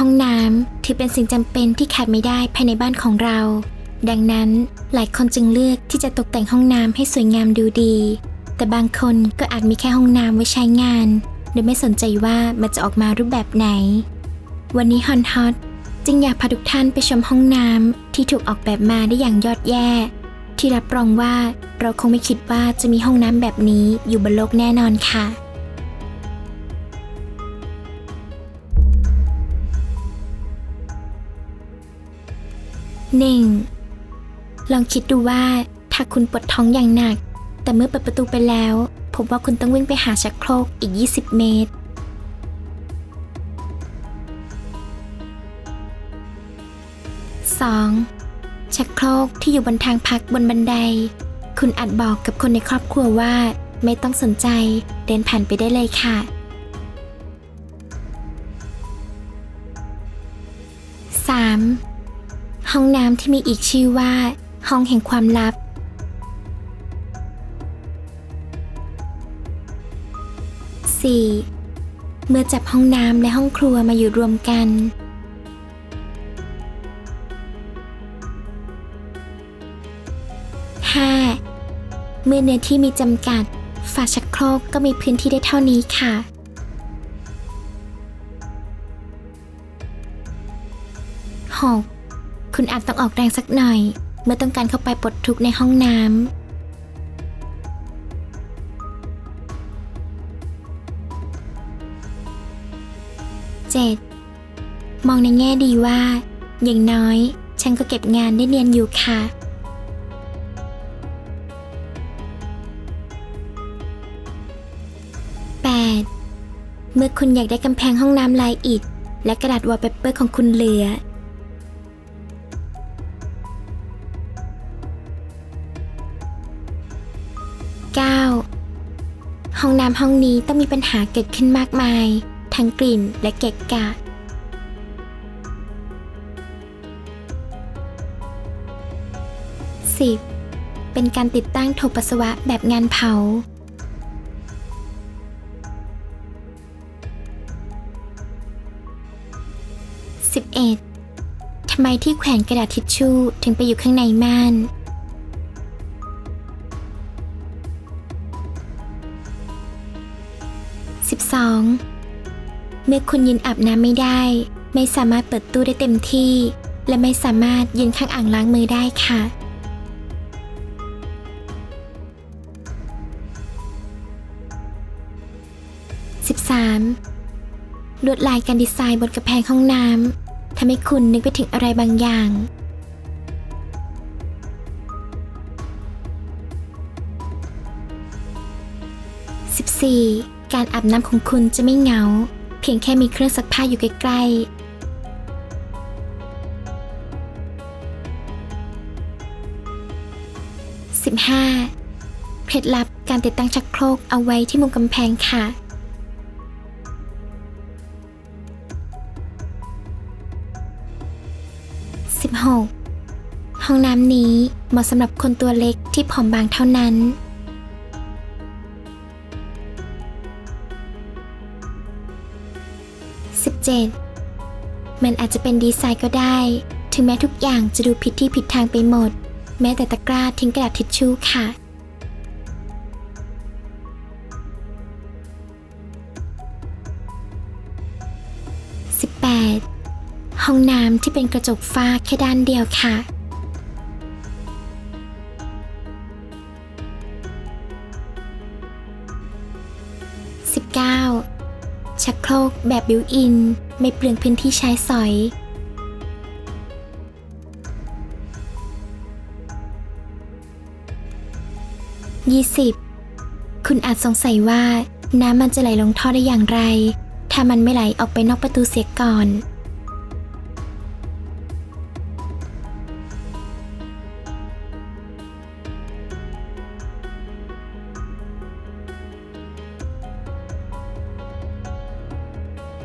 ห้องน้ำถือเป็นสิ่งจำเป็นที่ขาดไม่ได้ภายในบ้านของเรา ดังนั้นหลายคนจึงเลือกที่จะตกแต่งห้องน้ำให้สวยงามดูดี แต่บางคนก็อาจมีแค่ห้องน้ำไว้ใช้งาน โดยไม่สนใจว่ามันจะออกมารูปแบบไหน วันนี้ฮอนฮอตจึงอยากพาทุกท่านไปชมห้องน้ำที่ถูกออกแบบมาได้อย่างยอดแย่ ที่รับรองว่าเราคงไม่คิดว่าจะมีห้องน้ำแบบนี้อยู่บนโลกแน่นอนค่ะ 1. ลองคิดดูว่าถ้าคุณปวดท้องอย่างหนัก แต่เมื่อเปิดประตูไปแล้ว พบว่าคุณต้องวิ่งไปหาชักโครกอีก 20 เมตร 2. ชักโครกที่อยู่บนทางพักบนบันได คุณอาจบอกกับคนในครอบครัวว่า ไม่ต้องสนใจเดินผ่านไปได้เลยค่ะ 3. ห้องน้ำที่มีอีกชื่อว่า ห้องแห่งความลับ 4. เมื่อจับห้องน้ำและห้องครัวมาอยู่รวมกัน 5. เมื่อเนื้อที่มีจำกัด ฝาชักโครกก็มีพื้นที่ได้เท่านี้ค่ะ 6. คุณอาจต้องออกแรงสักหน่อย เมื่อต้องการเข้าไปปลดทุกข์ในห้องน้ำ 7. มองในแง่ดีว่า อย่างน้อย ฉันก็เก็บงานได้เนียนอยู่ค่ะ 8. เมื่อคุณอยากได้กำแพงห้องน้ำลายอิฐ และกระดาษวอลเปเปอร์ของคุณเหลือ 9. ห้องน้ำห้องนี้ต้องมีปัญหาเกิดขึ้นมากมาย ทั้งกลิ่นและเกะกะ 10. เป็นการติดตั้งโถปัสสาวะแบบงานเผา 11. ทำไมที่แขวนกระดาษทิชชู่ถึงไปอยู่ข้างในม่าน 2. เมื่อคุณยืนอาบน้ำไม่ได้ ไม่สามารถเปิดตู้ได้เต็มที่ และไม่สามารถยืนข้างอ่างล้างมือได้ค่ะ 13. ลวดลายการดีไซน์บนกระแพงห้องน้ำทำให้คุณนึกไปถึงอะไรบางอย่าง 14. การอาบน้ำของคุณจะไม่เหงา เพียงแค่มีเครื่องซักผ้าอยู่ใกล้ๆ 15. เคล็ดลับการติดตั้งชักโครกเอาไว้ที่มุมกำแพงค่ะ 16. ห้องน้ำนี้เหมาะสำหรับคนตัวเล็กที่ผอมบางเท่านั้น 17. มันอาจจะเป็นดีไซน์ก็ได้ ถึงแม้ทุกอย่างจะดูผิดที่ผิดทางไปหมด แม้แต่ตะกร้าทิ้งกระดาษทิชชู่ค่ะ 18. ห้องน้ำที่เป็นกระจกฟ้าแค่ด้านเดียวค่ะ ชักโครกแบบบิวอิน ไม่เปลืองพื้นที่ใช้สอย 20. คุณอาจสงสัยว่าน้ำมันจะไหลลงท่อได้อย่างไร ถ้ามันไม่ไหลออกไปนอกประตูเสียก่อน